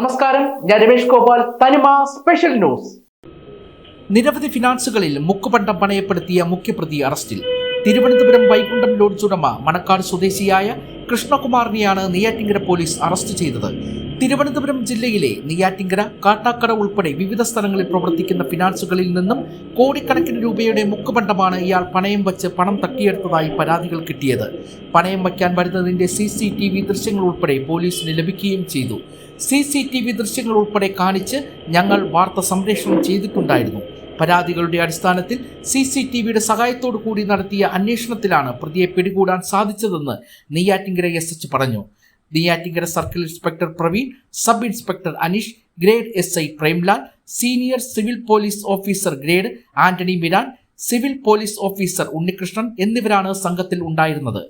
നമസ്കാരം. ഞാൻ രമേഷ് ഗോപാൽ. തനിമ സ്പെഷ്യൽ ന്യൂസ്. നിരവധി ഫിനാൻസുകളിൽ മുക്കുപണ്ടം പണയപ്പെടുത്തിയ മുഖ്യപ്രതി അറസ്റ്റിൽ. തിരുവനന്തപുരം വൈകുണ്ഠം ലോഡ്ജ് ഉടമ മണക്കാട് സ്വദേശിയായ കൃഷ്ണകുമാറിനെയാണ് നെയ്യാറ്റിങ്കര പോലീസ് അറസ്റ്റ് ചെയ്തത്. തിരുവനന്തപുരം ജില്ലയിലെ നെയ്യാറ്റിങ്കര കാട്ടാക്കട ഉൾപ്പെടെ വിവിധ സ്ഥലങ്ങളിൽ പ്രവർത്തിക്കുന്ന ഫിനാൻസുകളിൽ നിന്നും കോടിക്കണക്കിന് രൂപയുടെ മുക്കുപണ്ടമാണ് ഇയാൾ പണയം വച്ച് പണം തട്ടിയെടുത്തതായി പരാതികൾ കിട്ടിയത്. പണയം വയ്ക്കാൻ വരുന്നതിന്റെ സി സി ടി വി ദൃശ്യങ്ങൾ ഉൾപ്പെടെ പോലീസിന് ലഭിക്കുകയും ചെയ്തു. സി സി ടി വി ദൃശ്യങ്ങൾ ഉൾപ്പെടെ കാണിച്ച് ഞങ്ങൾ വാർത്ത സംപ്രേഷണം ചെയ്തിട്ടുണ്ടായിരുന്നു. പരാതികളുടെ അടിസ്ഥാനത്തിൽ സി സി ടി വിയുടെ സഹായത്തോടു കൂടി നടത്തിയ അന്വേഷണത്തിലാണ് പ്രതിയെ പിടികൂടാൻ സാധിച്ചതെന്ന് നെയ്യാറ്റിങ്കര എസ് എച്ച് പറഞ്ഞു. Neyyattinkara circle inspector Praveen sub inspector Aneesh grade S I Premlal senior civil police officer grade Antony Miran civil police officer Unnikrishnan എന്നിവരാണ് സംഘത്തിൽ ഉണ്ടായിരുന്നത്.